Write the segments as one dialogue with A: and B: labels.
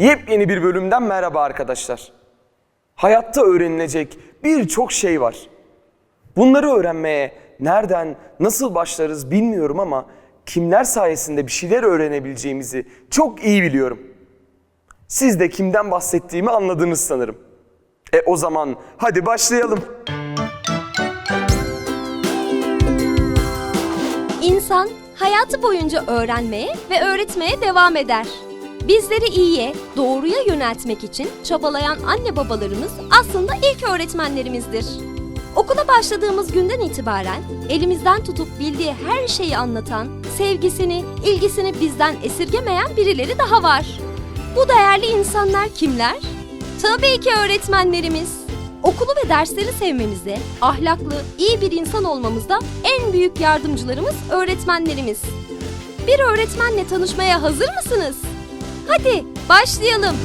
A: Yepyeni bir bölümden merhaba arkadaşlar. Hayatta öğrenilecek birçok şey var. Bunları öğrenmeye nereden, nasıl başlarız bilmiyorum ama kimler sayesinde bir şeyler öğrenebileceğimizi çok iyi biliyorum. Siz de kimden bahsettiğimi anladınız sanırım. E o zaman hadi başlayalım.
B: İnsan hayatı boyunca öğrenmeye ve öğretmeye devam eder. Bizleri iyiye, doğruya yöneltmek için çabalayan anne babalarımız aslında ilk öğretmenlerimizdir. Okula başladığımız günden itibaren elimizden tutup bildiği her şeyi anlatan, sevgisini, ilgisini bizden esirgemeyen birileri daha var. Bu değerli insanlar kimler? Tabii ki öğretmenlerimiz. Okulu ve dersleri sevmemize, ahlaklı, iyi bir insan olmamızda en büyük yardımcılarımız öğretmenlerimiz. Bir öğretmenle tanışmaya hazır mısınız? Hadi başlayalım.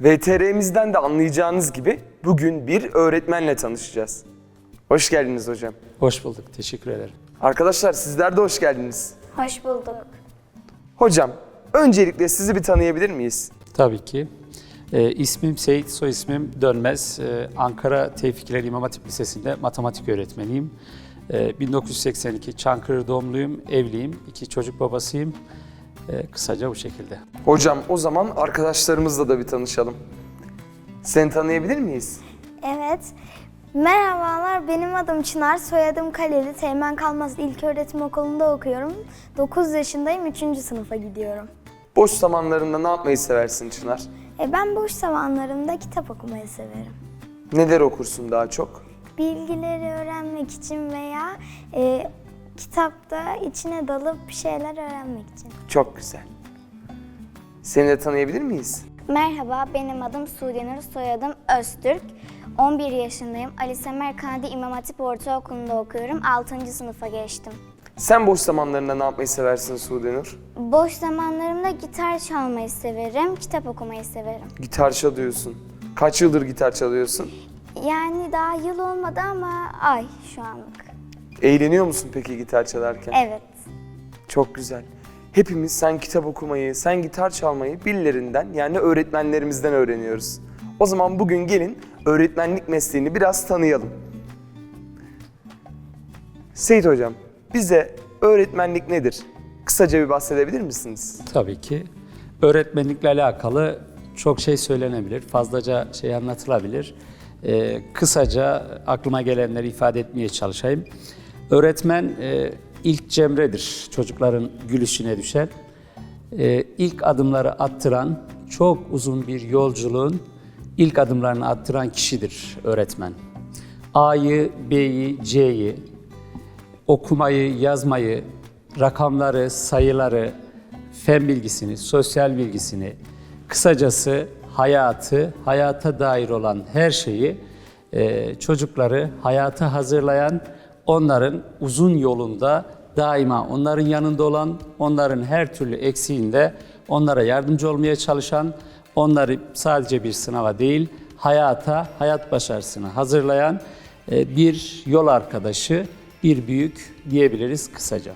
A: VTR'mizden de anlayacağınız gibi bugün bir öğretmenle tanışacağız. Hoş geldiniz hocam.
C: Hoş bulduk, teşekkür ederim.
A: Arkadaşlar sizler de hoş geldiniz.
D: Hoş bulduk.
A: Hocam, öncelikle sizi bir tanıyabilir miyiz?
C: Tabii ki. Ee, ismim Seyit, soy ismim Dönmez. Ee, Ankara Tevfikler İmam Hatip Lisesi'nde matematik öğretmeniyim. Ee, 1982 Çankırı doğumluyum, evliyim, iki çocuk babasıyım. Ee, kısaca bu şekilde.
A: Hocam o zaman arkadaşlarımızla da bir tanışalım. Seni tanıyabilir miyiz?
D: Evet. Merhabalar, benim adım Çınar, soyadım Kaleli. Teğmen Kalmaz İlköğretim Okulu'nda okuyorum. 9 yaşındayım, 3. sınıfa gidiyorum.
A: Boş zamanlarında ne yapmayı seversin Çınar?
D: E ben boş zamanlarımda kitap okumayı severim.
A: Neler okursun daha çok?
D: Bilgileri öğrenmek için veya e, kitapta içine dalıp bir şeyler öğrenmek için.
A: Çok güzel. Seni de tanıyabilir miyiz?
E: Merhaba, benim adım Sudenur, soyadım Öztürk. 11 yaşındayım. Ali Semer Kanadi İmam Hatip Ortaokulu'nda okuyorum. 6. sınıfa geçtim.
A: Sen boş zamanlarında ne yapmayı seversin Sudenur?
E: Boş zamanlarımda gitar çalmayı severim, kitap okumayı severim.
A: Gitar çalıyorsun. Kaç yıldır gitar çalıyorsun?
E: Yani daha yıl olmadı ama ay şu anlık.
A: Eğleniyor musun peki gitar çalarken?
E: Evet.
A: Çok güzel. Hepimiz sen kitap okumayı, sen gitar çalmayı billerinden yani öğretmenlerimizden öğreniyoruz. O zaman bugün gelin öğretmenlik mesleğini biraz tanıyalım. Seyit Hocam, bize öğretmenlik nedir? Kısaca bir bahsedebilir misiniz?
C: Tabii ki. Öğretmenlikle alakalı çok şey söylenebilir, fazlaca şey anlatılabilir. Ee, kısaca aklıma gelenleri ifade etmeye çalışayım. Öğretmen e, ilk cemredir, çocukların gülüşüne düşen. Ee, ilk adımları attıran, çok uzun bir yolculuğun ilk adımlarını attıran kişidir öğretmen. A'yı, B'yi, C'yi, okumayı, yazmayı, rakamları, sayıları, fen bilgisini, sosyal bilgisini, kısacası hayatı, hayata dair olan her şeyi e, çocukları hayata hazırlayan, onların uzun yolunda daima onların yanında olan, onların her türlü eksiğinde onlara yardımcı olmaya çalışan, onları sadece bir sınava değil, hayata, hayat başarısına hazırlayan e, bir yol arkadaşı, bir büyük diyebiliriz kısaca.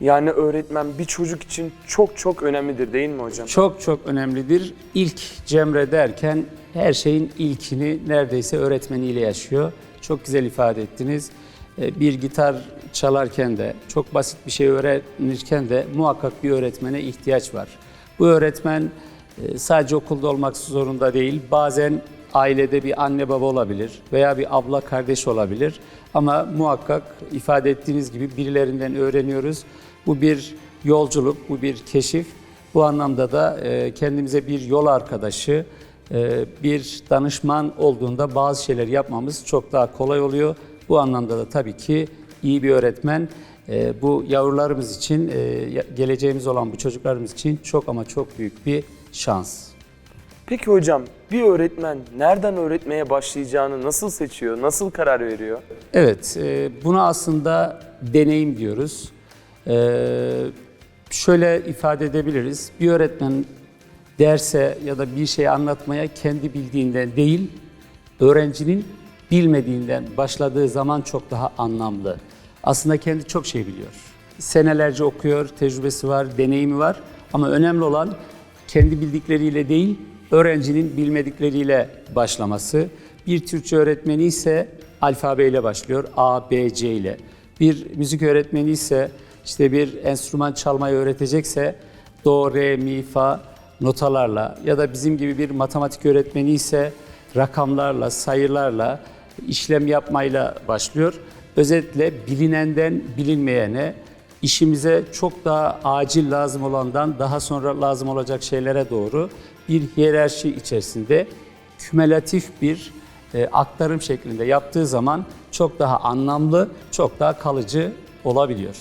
A: Yani öğretmen bir çocuk için çok çok önemlidir değil mi hocam?
C: Çok çok önemlidir. İlk cemre derken her şeyin ilkini neredeyse öğretmeniyle yaşıyor. Çok güzel ifade ettiniz. Ee, Bir gitar çalarken de, çok basit bir şey öğrenirken de muhakkak bir öğretmene ihtiyaç var. Bu öğretmen e, sadece okulda olmak zorunda değil. Bazen ailede bir anne baba olabilir veya bir abla kardeş olabilir. Ama muhakkak ifade ettiğiniz gibi birilerinden öğreniyoruz. Bu bir yolculuk, bu bir keşif. Bu anlamda da e, kendimize bir yol arkadaşı, e, bir danışman olduğunda bazı şeyler yapmamız çok daha kolay oluyor. Bu anlamda da tabii ki iyi bir öğretmen e, bu yavrularımız için, geleceğimiz olan bu çocuklarımız için çok ama çok büyük bir şans.
A: Peki hocam bir öğretmen nereden öğretmeye başlayacağını nasıl seçiyor, nasıl karar veriyor?
C: Evet, e, buna aslında deneyim diyoruz. E, şöyle ifade edebiliriz. Bir öğretmen derse ya da bir şey anlatmaya kendi bildiğinden değil, öğrencinin bilmediğinden başladığı zaman çok daha anlamlı. aslında kendi çok şey biliyor. Senelerce okuyor, tecrübesi var, deneyimi var ama önemli olan kendi bildikleriyle değil, öğrencinin bilmedikleriyle başlaması. Bir Türkçe öğretmeni ise alfabeyle başlıyor, A, B, C ile. Bir müzik öğretmeni ise işte bir enstrüman çalmayı öğretecekse do, re, mi, fa notalarla ya da bizim gibi bir matematik öğretmeni ise rakamlarla, sayılarla, işlem yapmayla başlıyor. Özetle bilinenden bilinmeyene, işimize çok daha acil lazım olandan daha sonra lazım olacak şeylere doğru bir hiyerarşi içerisinde kümülatif bir e, aktarım şeklinde yaptığı zaman çok daha anlamlı, çok daha kalıcı olabiliyor.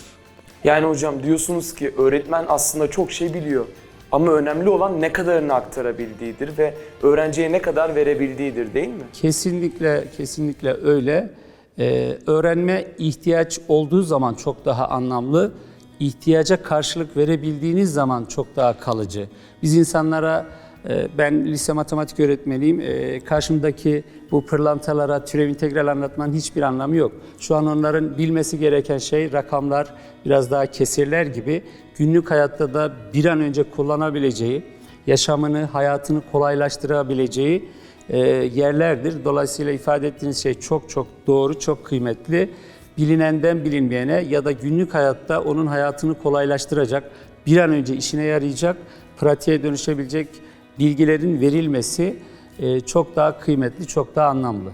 A: Yani hocam diyorsunuz ki öğretmen aslında çok şey biliyor. Ama önemli olan ne kadarını aktarabildiğidir ve öğrenciye ne kadar verebildiğidir değil mi?
C: Kesinlikle, kesinlikle öyle. Ee, öğrenme ihtiyaç olduğu zaman çok daha anlamlı, ihtiyaca karşılık verebildiğiniz zaman çok daha kalıcı. Biz insanlara, e, ben lise matematik öğretmeniyim, e, karşımdaki bu pırlantalara türev integral anlatmanın hiçbir anlamı yok. Şu an onların bilmesi gereken şey rakamlar, biraz daha kesirler gibi günlük hayatta da bir an önce kullanabileceği, yaşamını, hayatını kolaylaştırabileceği e, yerlerdir. Dolayısıyla ifade ettiğiniz şey çok çok doğru, çok kıymetli. Bilinenden bilinmeyene ya da günlük hayatta onun hayatını kolaylaştıracak, bir an önce işine yarayacak, pratiğe dönüşebilecek bilgilerin verilmesi e, çok daha kıymetli, çok daha anlamlı.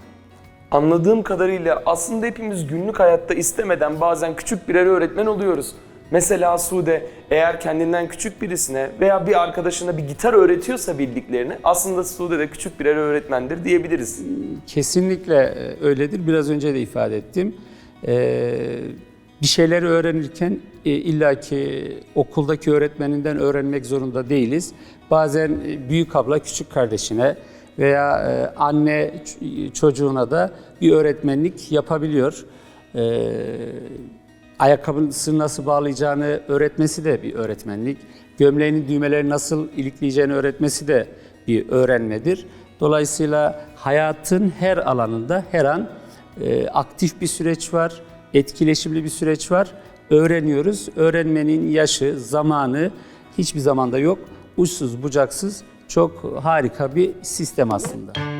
A: Anladığım kadarıyla aslında hepimiz günlük hayatta istemeden bazen küçük birer öğretmen oluyoruz. Mesela Sude eğer kendinden küçük birisine veya bir arkadaşına bir gitar öğretiyorsa bildiklerini aslında Sude de küçük birer öğretmendir diyebiliriz.
C: Kesinlikle e, öyledir. Biraz önce de ifade ettim. Ee, bir şeyleri öğrenirken e, illaki okuldaki öğretmeninden öğrenmek zorunda değiliz. Bazen e, büyük abla küçük kardeşine veya e, anne çocuğuna da bir öğretmenlik yapabiliyor. Ee, ayakkabısını nasıl bağlayacağını öğretmesi de bir öğretmenlik. Gömleğinin düğmeleri nasıl ilikleyeceğini öğretmesi de bir öğrenmedir. Dolayısıyla hayatın her alanında her an e, aktif bir süreç var, etkileşimli bir süreç var. Öğreniyoruz. Öğrenmenin yaşı, zamanı hiçbir zamanda yok. Uçsuz bucaksız çok harika bir sistem aslında.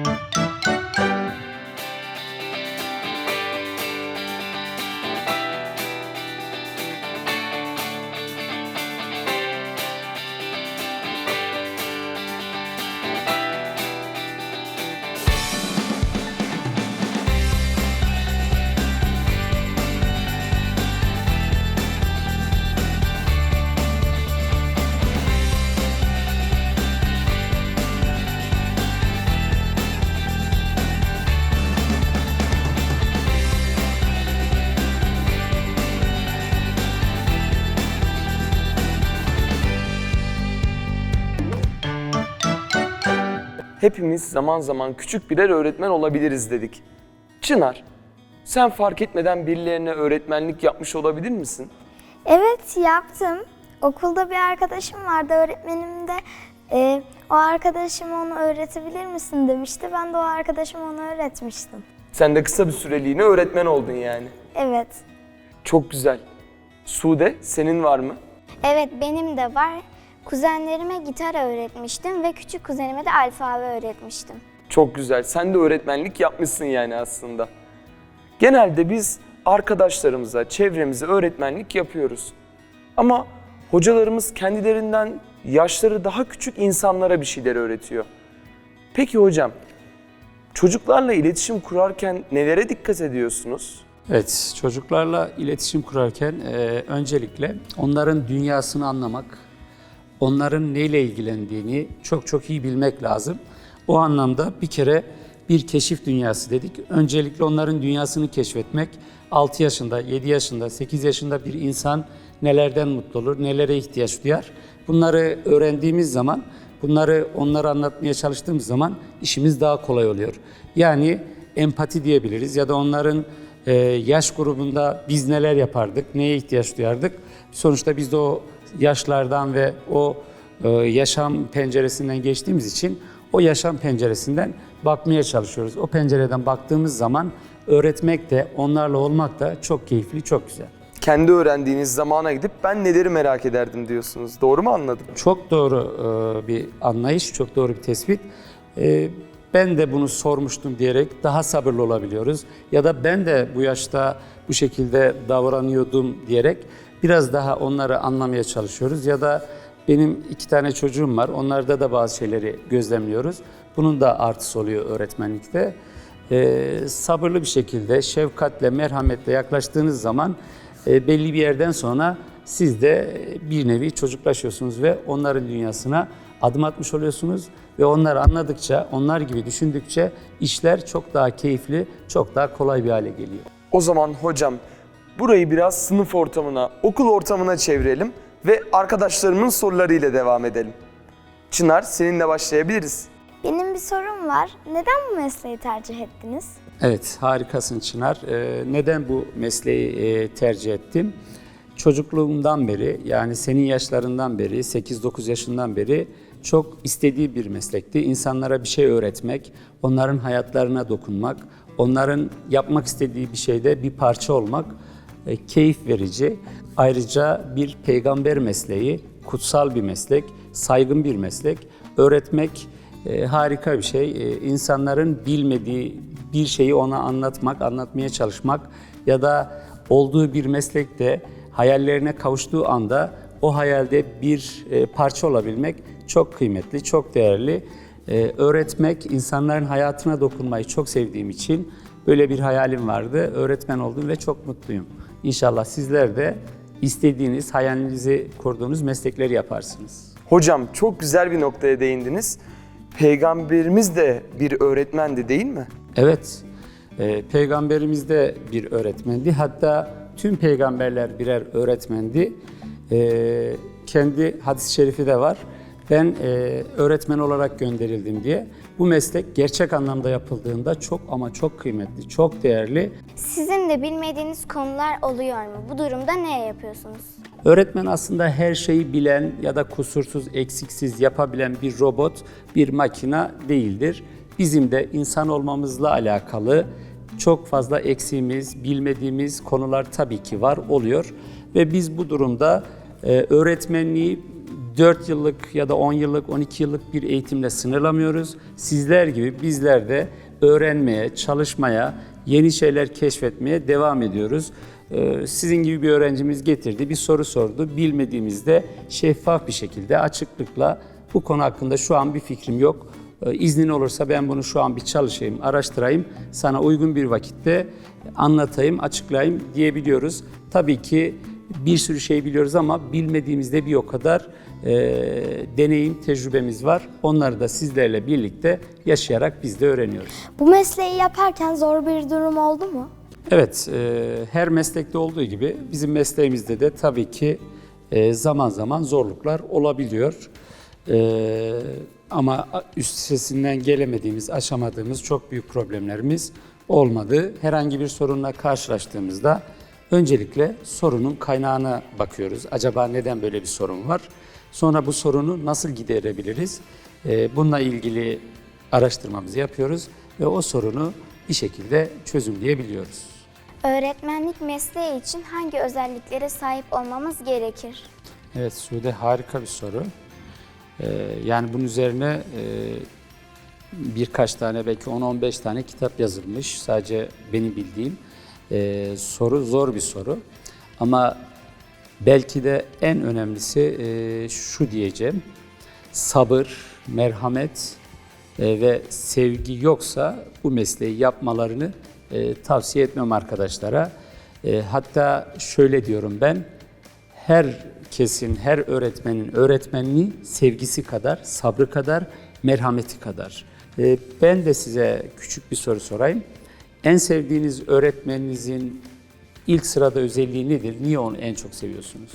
A: Hepimiz zaman zaman küçük birer öğretmen olabiliriz dedik. Çınar, sen fark etmeden birilerine öğretmenlik yapmış olabilir misin?
D: Evet yaptım. Okulda bir arkadaşım vardı öğretmenim de e, o arkadaşım onu öğretebilir misin demişti. Ben de o arkadaşıma onu öğretmiştim.
A: Sen de kısa bir süreliğine öğretmen oldun yani.
D: Evet.
A: Çok güzel. Sude, senin var mı?
E: Evet benim de var. Kuzenlerime gitar öğretmiştim ve küçük kuzenime de alfabe öğretmiştim.
A: Çok güzel. Sen de öğretmenlik yapmışsın yani aslında. Genelde biz arkadaşlarımıza, çevremize öğretmenlik yapıyoruz. Ama hocalarımız kendilerinden yaşları daha küçük insanlara bir şeyler öğretiyor. Peki hocam, çocuklarla iletişim kurarken nelere dikkat ediyorsunuz?
C: Evet, çocuklarla iletişim kurarken e, öncelikle onların dünyasını anlamak, onların neyle ilgilendiğini çok çok iyi bilmek lazım. O anlamda bir kere bir keşif dünyası dedik. Öncelikle onların dünyasını keşfetmek. 6 yaşında, 7 yaşında, 8 yaşında bir insan nelerden mutlu olur, nelere ihtiyaç duyar. Bunları öğrendiğimiz zaman, bunları onlara anlatmaya çalıştığımız zaman işimiz daha kolay oluyor. Yani empati diyebiliriz ya da onların e, yaş grubunda biz neler yapardık, neye ihtiyaç duyardık. Sonuçta biz de o yaşlardan ve o e, yaşam penceresinden geçtiğimiz için o yaşam penceresinden bakmaya çalışıyoruz. O pencereden baktığımız zaman öğretmek de onlarla olmak da çok keyifli, çok güzel.
A: Kendi öğrendiğiniz zamana gidip ben neleri merak ederdim diyorsunuz. Doğru mu anladım?
C: Çok doğru e, bir anlayış, çok doğru bir tespit. E, Ben de bunu sormuştum diyerek daha sabırlı olabiliyoruz. Ya da ben de bu yaşta bu şekilde davranıyordum diyerek biraz daha onları anlamaya çalışıyoruz. Ya da benim iki tane çocuğum var, onlarda da bazı şeyleri gözlemliyoruz. Bunun da artısı oluyor öğretmenlikte. E, sabırlı bir şekilde, şefkatle, merhametle yaklaştığınız zaman e, belli bir yerden sonra siz de bir nevi çocuklaşıyorsunuz ve onların dünyasına adım atmış oluyorsunuz ve onları anladıkça, onlar gibi düşündükçe işler çok daha keyifli, çok daha kolay bir hale geliyor.
A: O zaman hocam burayı biraz sınıf ortamına, okul ortamına çevirelim ve arkadaşlarımın sorularıyla devam edelim. Çınar seninle başlayabiliriz.
D: Benim bir sorum var. Neden bu mesleği tercih ettiniz?
C: Evet, harikasın Çınar. Ee, neden bu mesleği e, tercih ettim? Çocukluğumdan beri, yani senin yaşlarından beri, 8-9 yaşından beri çok istediği bir meslekti. İnsanlara bir şey öğretmek, onların hayatlarına dokunmak, onların yapmak istediği bir şeyde bir parça olmak keyif verici. Ayrıca bir peygamber mesleği, kutsal bir meslek, saygın bir meslek. Öğretmek e, harika bir şey. E, insanların bilmediği bir şeyi ona anlatmak, anlatmaya çalışmak ya da olduğu bir meslekte hayallerine kavuştuğu anda o hayalde bir e, parça olabilmek çok kıymetli, çok değerli. E, öğretmek, insanların hayatına dokunmayı çok sevdiğim için böyle bir hayalim vardı. Öğretmen oldum ve çok mutluyum. İnşallah sizler de istediğiniz, hayalinizi kurduğunuz meslekleri yaparsınız.
A: Hocam çok güzel bir noktaya değindiniz. Peygamberimiz de bir öğretmendi değil mi?
C: Evet, e, peygamberimiz de bir öğretmendi. Hatta tüm peygamberler birer öğretmendi. E, kendi hadis-i şerifi de var. Ben e, öğretmen olarak gönderildim diye. Bu meslek gerçek anlamda yapıldığında çok ama çok kıymetli, çok değerli.
E: Sizin de bilmediğiniz konular oluyor mu? Bu durumda ne yapıyorsunuz?
C: Öğretmen aslında her şeyi bilen ya da kusursuz, eksiksiz yapabilen bir robot, bir makina değildir. Bizim de insan olmamızla alakalı çok fazla eksiğimiz, bilmediğimiz konular tabii ki var, oluyor. Ve biz bu durumda e, öğretmenliği 4 yıllık ya da 10 yıllık, 12 yıllık bir eğitimle sınırlamıyoruz. Sizler gibi bizler de öğrenmeye, çalışmaya, yeni şeyler keşfetmeye devam ediyoruz. Ee, Sizin gibi bir öğrencimiz getirdi, bir soru sordu. Bilmediğimizde şeffaf bir şekilde, açıklıkla bu konu hakkında şu an bir fikrim yok. Ee, İznin olursa ben bunu şu an bir çalışayım, araştırayım, sana uygun bir vakitte anlatayım, açıklayayım diyebiliyoruz. Tabii ki bir sürü şey biliyoruz ama bilmediğimizde bir o kadar e, deneyim, tecrübemiz var. Onları da sizlerle birlikte yaşayarak biz de öğreniyoruz.
D: Bu mesleği yaparken zor bir durum oldu mu?
C: Evet, e, her meslekte olduğu gibi bizim mesleğimizde de tabii ki e, zaman zaman zorluklar olabiliyor. E, ama üstesinden gelemediğimiz, aşamadığımız çok büyük problemlerimiz olmadı. Herhangi bir sorunla karşılaştığımızda öncelikle sorunun kaynağına bakıyoruz. Acaba neden böyle bir sorun var? Sonra bu sorunu nasıl giderebiliriz? E, bununla ilgili araştırmamızı yapıyoruz ve o sorunu bir şekilde çözümleyebiliyoruz.
E: Öğretmenlik mesleği için hangi özelliklere sahip olmamız gerekir?
C: Evet Sude harika bir soru. Ee, yani bunun üzerine e, birkaç tane belki 10-15 tane kitap yazılmış. Sadece benim bildiğim Ee, soru zor bir soru. Ama belki de en önemlisi e, şu diyeceğim. Sabır, merhamet e, ve sevgi yoksa bu mesleği yapmalarını e, tavsiye etmem arkadaşlara. E, hatta şöyle diyorum ben, herkesin, her öğretmenin öğretmenliği sevgisi kadar, sabrı kadar, merhameti kadar. E, ben de size küçük bir soru sorayım. En sevdiğiniz öğretmeninizin ilk sırada özelliği nedir? Niye onu en çok seviyorsunuz?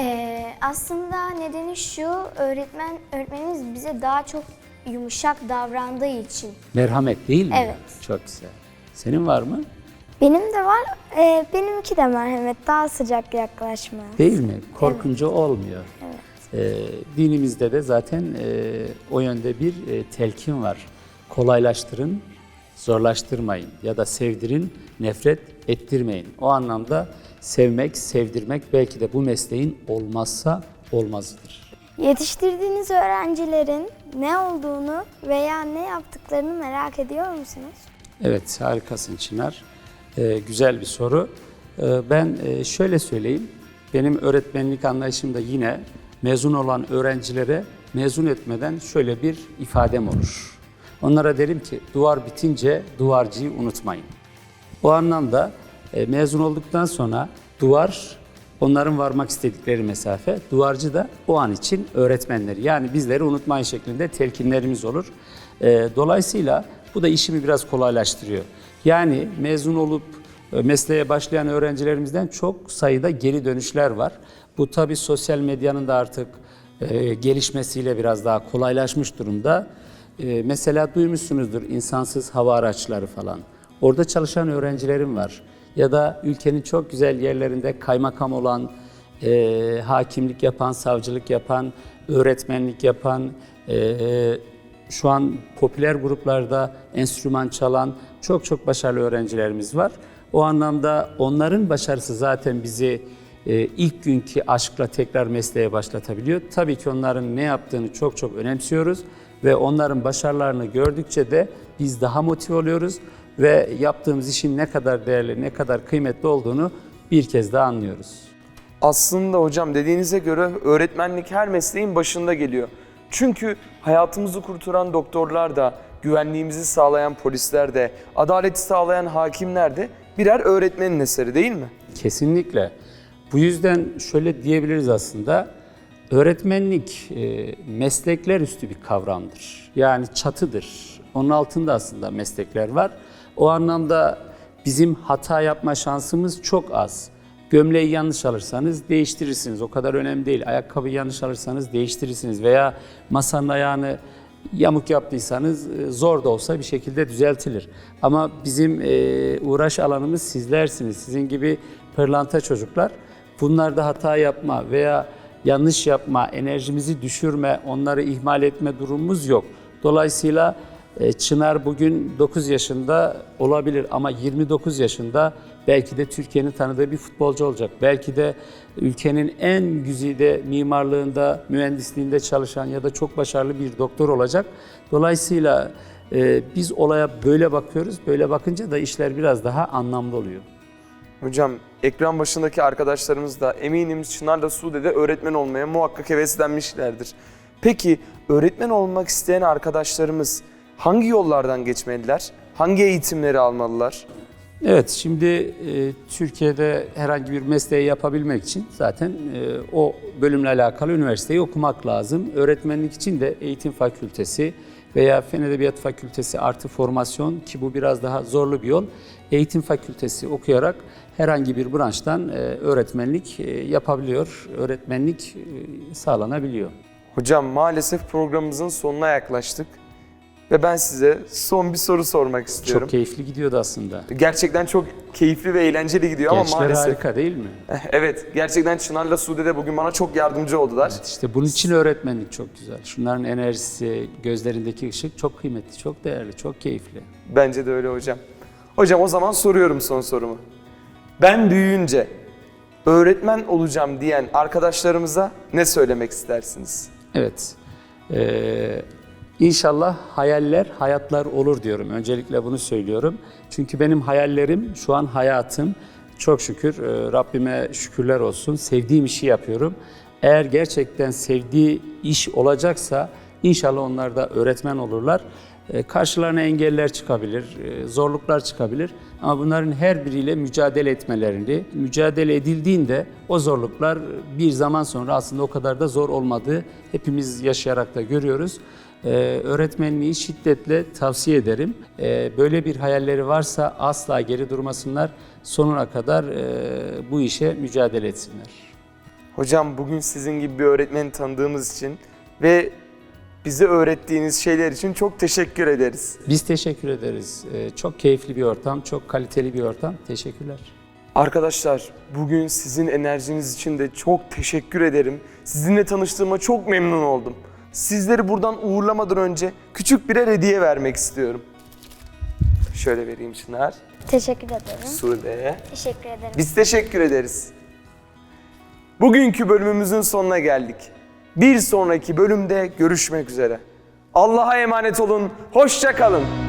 E: Ee, aslında nedeni şu, öğretmen öğretmenimiz bize daha çok yumuşak davrandığı için.
C: Merhamet değil mi?
E: Evet.
C: Çok güzel. Senin var mı?
D: Benim de var. Ee, benimki de merhamet. Daha sıcak yaklaşma.
C: Değil mi? Korkunca olmuyor. E, dinimizde de zaten e, o yönde bir e, telkin var. Kolaylaştırın, zorlaştırmayın ya da sevdirin, nefret ettirmeyin. O anlamda sevmek, sevdirmek belki de bu mesleğin olmazsa olmazıdır.
D: Yetiştirdiğiniz öğrencilerin ne olduğunu veya ne yaptıklarını merak ediyor musunuz?
C: Evet, harikasın Çınar. Ee, güzel bir soru. Ee, ben e, şöyle söyleyeyim. Benim öğretmenlik anlayışımda yine mezun olan öğrencilere mezun etmeden şöyle bir ifadem olur. Onlara derim ki duvar bitince duvarcıyı unutmayın. O anlamda e, mezun olduktan sonra duvar onların varmak istedikleri mesafe, duvarcı da o an için öğretmenleri. Yani bizleri unutmayın şeklinde telkinlerimiz olur. E, dolayısıyla bu da işimi biraz kolaylaştırıyor. Yani mezun olup e, mesleğe başlayan öğrencilerimizden çok sayıda geri dönüşler var. Bu tabii sosyal medyanın da artık e, gelişmesiyle biraz daha kolaylaşmış durumda. E, mesela duymuşsunuzdur insansız hava araçları falan. Orada çalışan öğrencilerim var. Ya da ülkenin çok güzel yerlerinde kaymakam olan, e, hakimlik yapan, savcılık yapan, öğretmenlik yapan, e, şu an popüler gruplarda enstrüman çalan çok çok başarılı öğrencilerimiz var. O anlamda onların başarısı zaten bizi e, ilk günkü aşkla tekrar mesleğe başlatabiliyor. Tabii ki onların ne yaptığını çok çok önemsiyoruz ve onların başarılarını gördükçe de biz daha motive oluyoruz ve yaptığımız işin ne kadar değerli, ne kadar kıymetli olduğunu bir kez daha anlıyoruz.
A: Aslında hocam dediğinize göre öğretmenlik her mesleğin başında geliyor. Çünkü hayatımızı kurtaran doktorlar da, güvenliğimizi sağlayan polisler de, adaleti sağlayan hakimler de birer öğretmenin eseri değil mi?
C: Kesinlikle. Bu yüzden şöyle diyebiliriz aslında. Öğretmenlik e, meslekler üstü bir kavramdır. Yani çatıdır. Onun altında aslında meslekler var. O anlamda bizim hata yapma şansımız çok az. Gömleği yanlış alırsanız değiştirirsiniz. O kadar önemli değil. Ayakkabıyı yanlış alırsanız değiştirirsiniz. Veya masanın ayağını yamuk yaptıysanız e, zor da olsa bir şekilde düzeltilir. Ama bizim e, uğraş alanımız sizlersiniz. Sizin gibi pırlanta çocuklar. Bunlarda hata yapma veya yanlış yapma, enerjimizi düşürme, onları ihmal etme durumumuz yok. Dolayısıyla e, Çınar bugün 9 yaşında olabilir ama 29 yaşında belki de Türkiye'nin tanıdığı bir futbolcu olacak. Belki de ülkenin en güzide mimarlığında, mühendisliğinde çalışan ya da çok başarılı bir doktor olacak. Dolayısıyla e, biz olaya böyle bakıyoruz. Böyle bakınca da işler biraz daha anlamlı oluyor.
A: Hocam ekran başındaki arkadaşlarımız da eminim Çınar'la Sude'de öğretmen olmaya muhakkak heveslenmişlerdir. Peki öğretmen olmak isteyen arkadaşlarımız hangi yollardan geçmeliler? Hangi eğitimleri almalılar?
C: Evet, şimdi e, Türkiye'de herhangi bir mesleği yapabilmek için zaten e, o bölümle alakalı üniversiteyi okumak lazım. Öğretmenlik için de eğitim fakültesi veya Fen Edebiyat Fakültesi artı formasyon ki bu biraz daha zorlu bir yol. Eğitim fakültesi okuyarak herhangi bir branştan e, öğretmenlik e, yapabiliyor, öğretmenlik e, sağlanabiliyor.
A: Hocam maalesef programımızın sonuna yaklaştık. Ve ben size son bir soru sormak istiyorum.
C: Çok keyifli gidiyordu aslında.
A: Gerçekten çok keyifli ve eğlenceli gidiyor ama
C: Gençler
A: maalesef.
C: harika değil mi?
A: Evet, gerçekten Çınar'la Sude de bugün bana çok yardımcı oldular.
C: İşte bunun için öğretmenlik çok güzel. Şunların enerjisi, gözlerindeki ışık çok kıymetli, çok değerli, çok keyifli.
A: Bence de öyle hocam. Hocam o zaman soruyorum son sorumu. Ben büyüyünce öğretmen olacağım diyen arkadaşlarımıza ne söylemek istersiniz?
C: Evet. Ee, inşallah hayaller hayatlar olur diyorum. Öncelikle bunu söylüyorum. Çünkü benim hayallerim şu an hayatım. Çok şükür e, Rabbime şükürler olsun. Sevdiğim işi yapıyorum. Eğer gerçekten sevdiği iş olacaksa inşallah onlar da öğretmen olurlar. E, Karşılarına engeller çıkabilir, e, zorluklar çıkabilir ama bunların her biriyle mücadele etmelerini, mücadele edildiğinde o zorluklar bir zaman sonra aslında o kadar da zor olmadığı hepimiz yaşayarak da görüyoruz. E, Öğretmenliği şiddetle tavsiye ederim. E, Böyle bir hayalleri varsa asla geri durmasınlar, sonuna kadar e, bu işe mücadele etsinler.
A: Hocam bugün sizin gibi bir öğretmeni tanıdığımız için ve bize öğrettiğiniz şeyler için çok teşekkür ederiz.
C: Biz teşekkür ederiz. E, Çok keyifli bir ortam, çok kaliteli bir ortam. Teşekkürler.
A: Arkadaşlar bugün sizin enerjiniz için de çok teşekkür ederim. Sizinle tanıştığıma çok memnun oldum. Sizleri buradan uğurlamadan önce küçük birer hediye vermek istiyorum. Şöyle vereyim Çınar,
E: Teşekkür ederim.
A: Sude.
E: Teşekkür ederim.
A: Biz teşekkür ederiz. Bugünkü bölümümüzün sonuna geldik. Bir sonraki bölümde görüşmek üzere. Allah'a emanet olun, hoşça kalın.